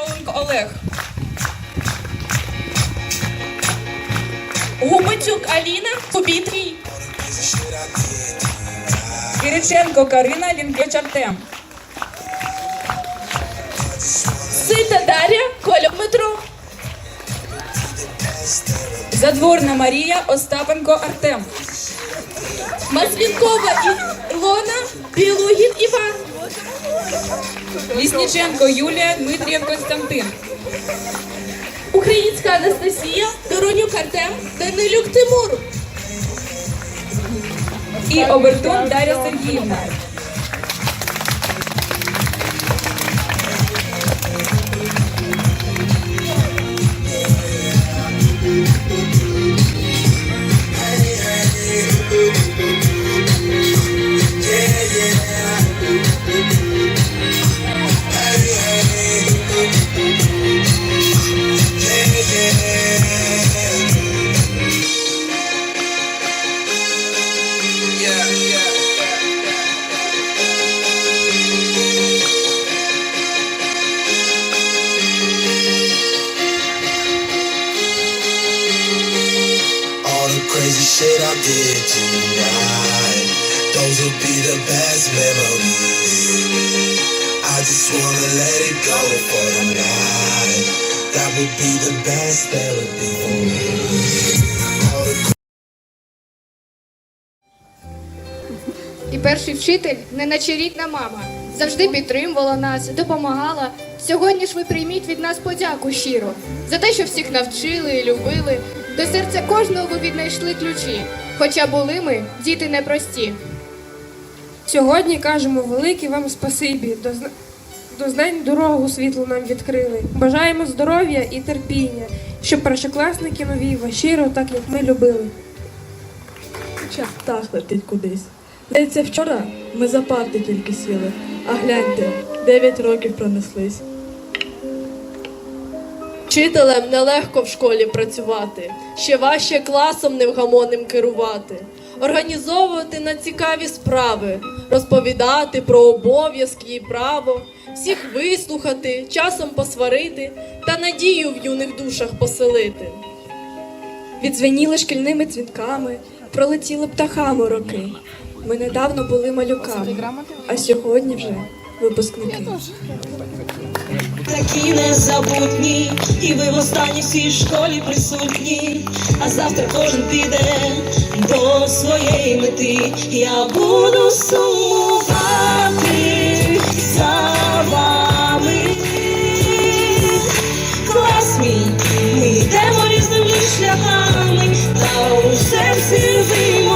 Миколенко Олег. Губачук Аліна, Кубітрій. Кириченко Карина, Лінкевич Артем. Сита Дар'я, Коля Дмитро. Задворна Марія, Остапенко Артем. Маслінкова Ілона, Білугін Іван. Лісніченко Юлія, Дмитрієв Константин. Українська Анастасія, Доронюк Артем, Данилюк Тимур. І Обертон Дар'я Сергіївна. І перший вчитель, неначе рідна мама, завжди підтримувала нас, допомагала. Сьогодні ж ви прийміть від нас подяку щиро за те, що всіх навчили і любили. До серця кожного ви віднайшли ключі, хоча були ми діти непрості. Сьогодні кажемо велике вам спасибі. До, зна- до знань дорогу світлу нам відкрили. Бажаємо здоров'я і терпіння, щоб першокласники нові вас щиро, так як ми любили. Час так летить кудись. Здається, вчора ми за парти тільки сіли, а гляньте, дев'ять років пронеслись. Вчителем нелегко в школі працювати, ще важче класом невгамонним керувати, організовувати на цікаві справи, розповідати про обов'язки і право, всіх вислухати, часом посварити та надію в юних душах поселити. Відзвеніли шкільними дзвінками, пролетіли птахами роки. Ми недавно були малюками, а сьогодні вже випускники. такі незабутні, і ви в останній всій школі присутні, а завтра кожен піде до своєї мети. Я буду сумувати за вами. Клас мій, ми йдемо різними шляхами, та у серці ви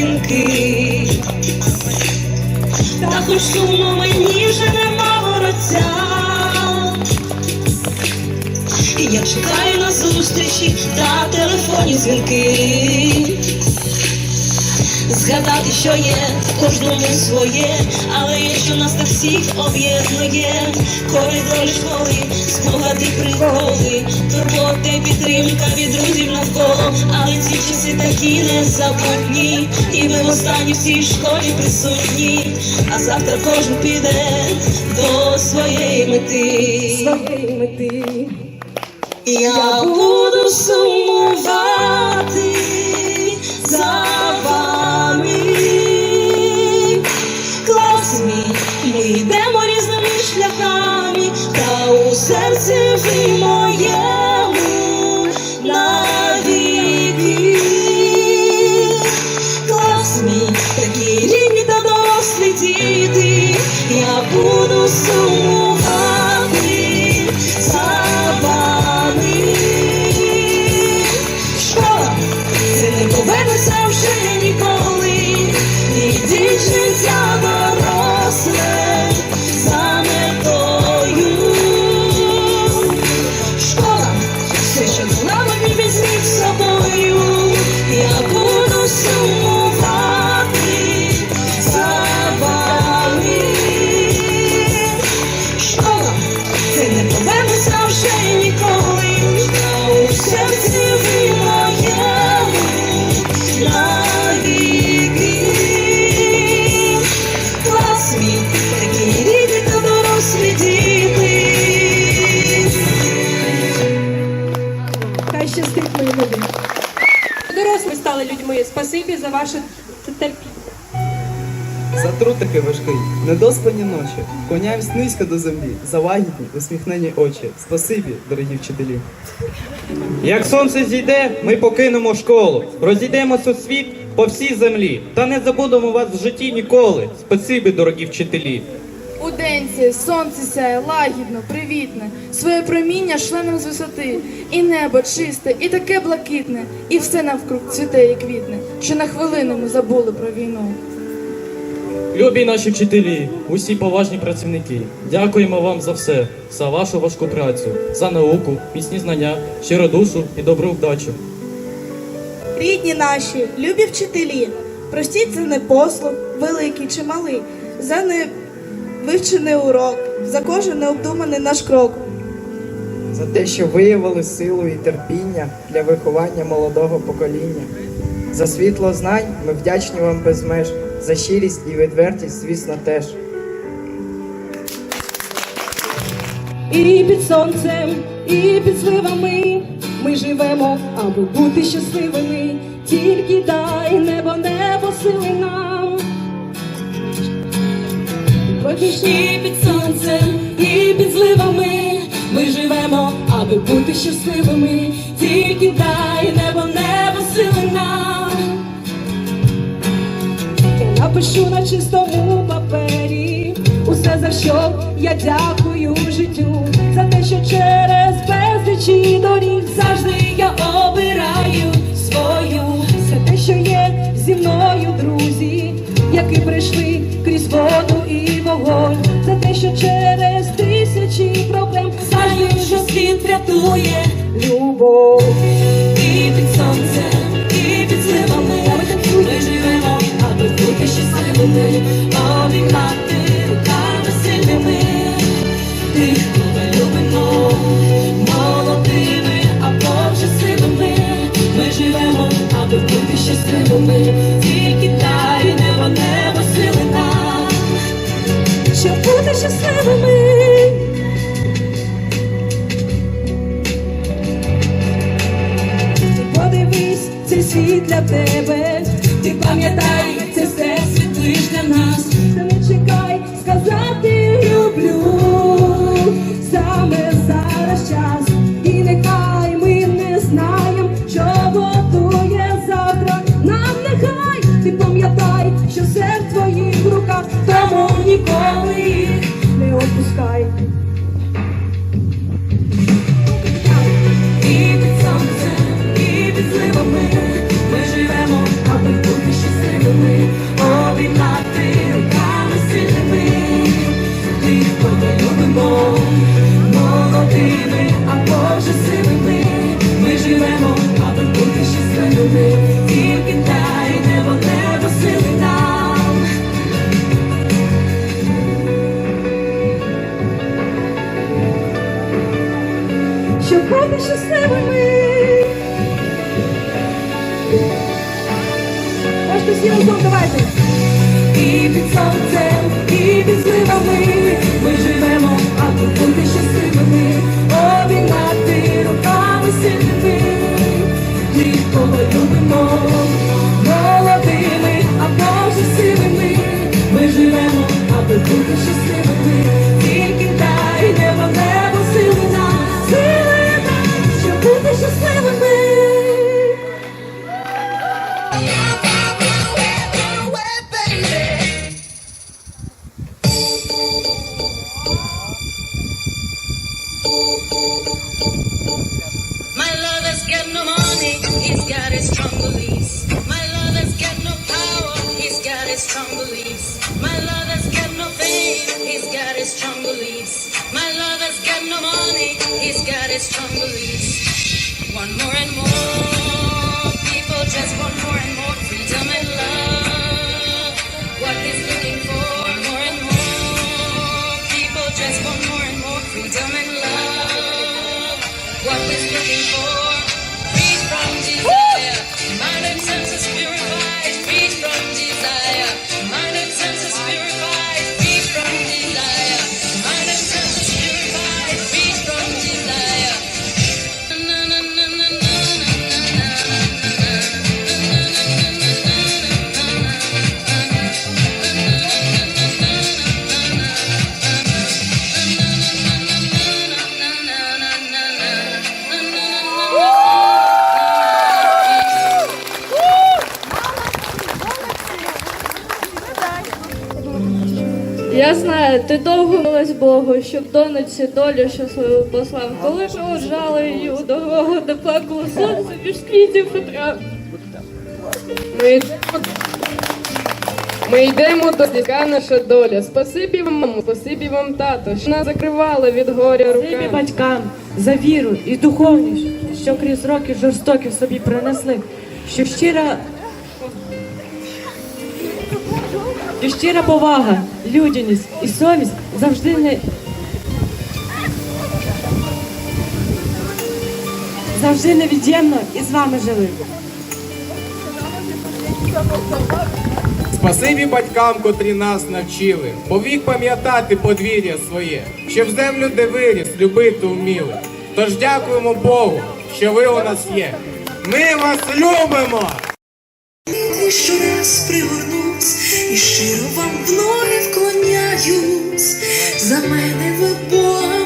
сторінки. Та хоч сумно мені вже нема вороця, я чекаю на зустрічі та телефонні дзвінки. Згадати, що є, кожному своє, але якщо нас так всіх об'єднує, коридори школи, спогади приколи, турбота і підтримка від друзів навколо, але ці часи такі незабутні, і ми в останній всій школі присутні, а завтра кожен піде до своєї мети. Своєї мети. Я буду сумувати недоспані ночі, Клоняємось низько до землі, за лагідні, усміхнені очі. Спасибі, дорогі вчителі. Як сонце зійде, ми покинемо школу, розійдемось у світ по всій землі. Та не забудемо вас в житті ніколи. Спасибі, дорогі вчителі. У денці сонце сяє лагідно, привітне, своє проміння шле нам з висоти, і небо чисте, і таке блакитне, і все навкруг цвіте і квітне, що на хвилину ми забули про війну. Любі наші вчителі, усі поважні працівники, дякуємо вам за все, за вашу важку працю, за науку, міцні знання, щиру душу і добру вдачу. Рідні наші, любі вчителі, простіть за непослух, великий чи малий, за невивчений урок, за кожен необдуманий наш крок. За те, що виявили силу і терпіння для виховання молодого покоління. За світло знань ми вдячні вам без меж, за щирість і відвертість, звісно, теж. І під сонцем, і під зливами ми живемо, аби бути щасливими. Тільки дай небо, небо сили нам. І під сонцем, і під зливами ми живемо, аби бути щасливими. Тільки дай небо, Я напишу на чистому папері усе за що я дякую життю, за те, що через безлічі доріг Завжди я обираю свою. за те, що є зі мною друзі, які прийшли крізь воду і вогонь, за те, що через тисячі проблем що світ рятує. любов. Тебе. Ти пам'ятай, he's got his strong beliefs. My lover's got no power, he's got his strong beliefs. My lover's got no fame, he's got his strong beliefs. My lover's got no money, he's got his strong beliefs. One more and more Е, ти довго молилась Богу, щоб донечці долю щасливу послав. Коли проводжала її у дорогу, де плакало сонце між квітів трав. Ми ми йдемо до яка наша доля. Спасибі вам, мамо, спасибі вам, тато, що нас закривали від горя Спасибі руками. батькам за віру і духовність, що крізь роки жорстокі собі принесли, що щира, що щира повага, людяність і совість завжди не завжди невід'ємно і з вами жили. Спасибі батькам, котрі нас навчили, повік пам'ятати подвір'я своє, щоб землю, де виріс, любити вміли. Тож дякуємо Богу, що ви у нас є. Ми вас любимо! Ти щораз і щиро вам в ноги вклоняюсь. За мене ви Бога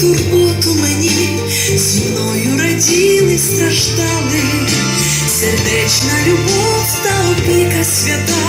турботу мені, зі мною раділи, страждали, сердечна любов та опіка свята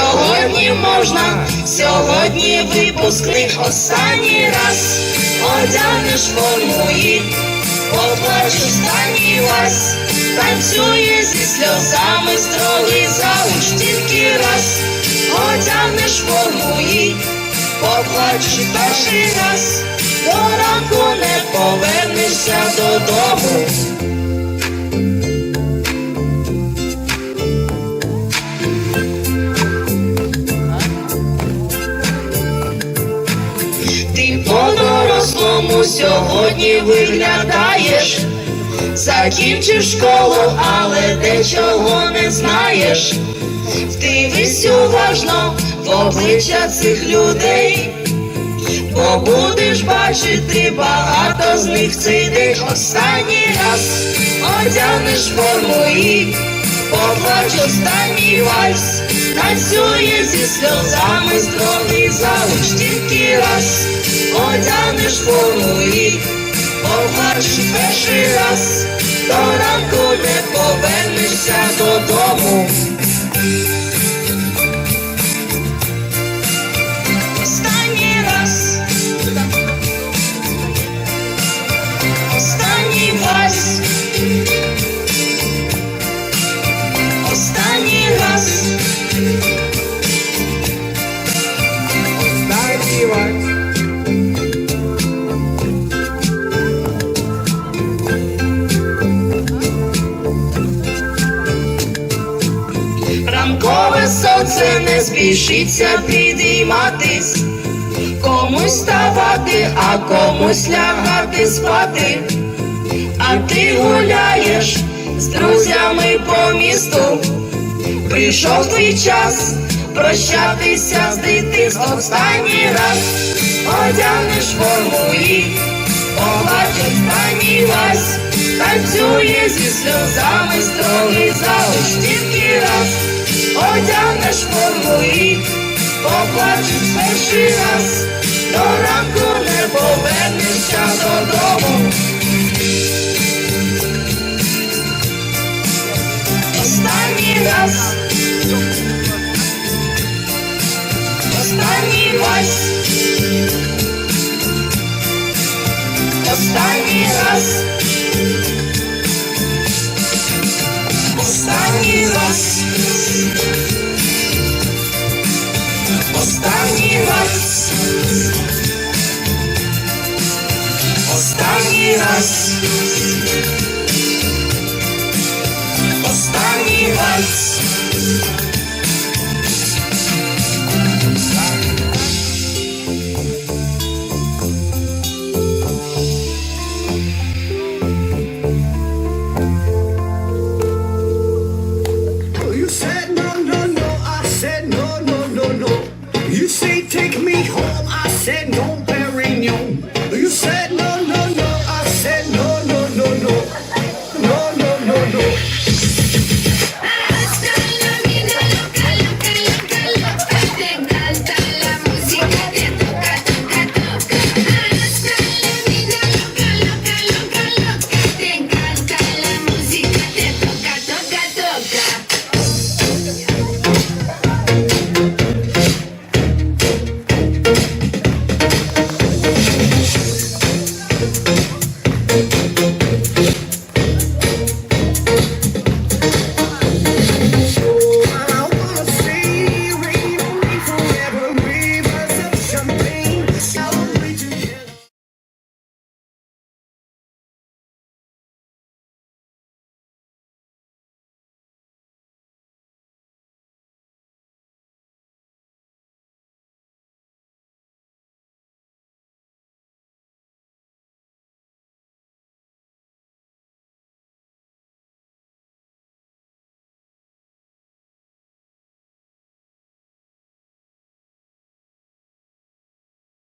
Сьогодні можна, сьогодні випускник останній раз. Одягнеш форму і поплач останній вас, танцює зі сльозами строгий зауч тільки раз, одягнеш форму і поплач перший раз, до ранку не повернешся додому. По-дорослому сьогодні виглядаєш, закінчив школу, але дечого не знаєш. Вдивись уважно в обличчя цих людей, бо будеш бачити багато з них цей останній раз одягнеш форму і поплач останній вальс, танцює зі сльозами строгий зауч тільки раз, одягнеш форму і побачиш перший раз, до ранку не повернешся додому. Ранкове сонце не спішиться підійматись, комусь ставати, а комусь лягати спати. А ти гуляєш з друзями по місту. Прийшов твій час прощатися з дитинством останній раз, одягнеш форму і побачиш останній вас, танцює зі сльозами строгий залиш раз, одягнеш форму і поплачуть перший раз, до ранку не повернешся додому. Останній раз. Останній раз. Останній раз. Останній вальс. Останній раз. Останній вальс. You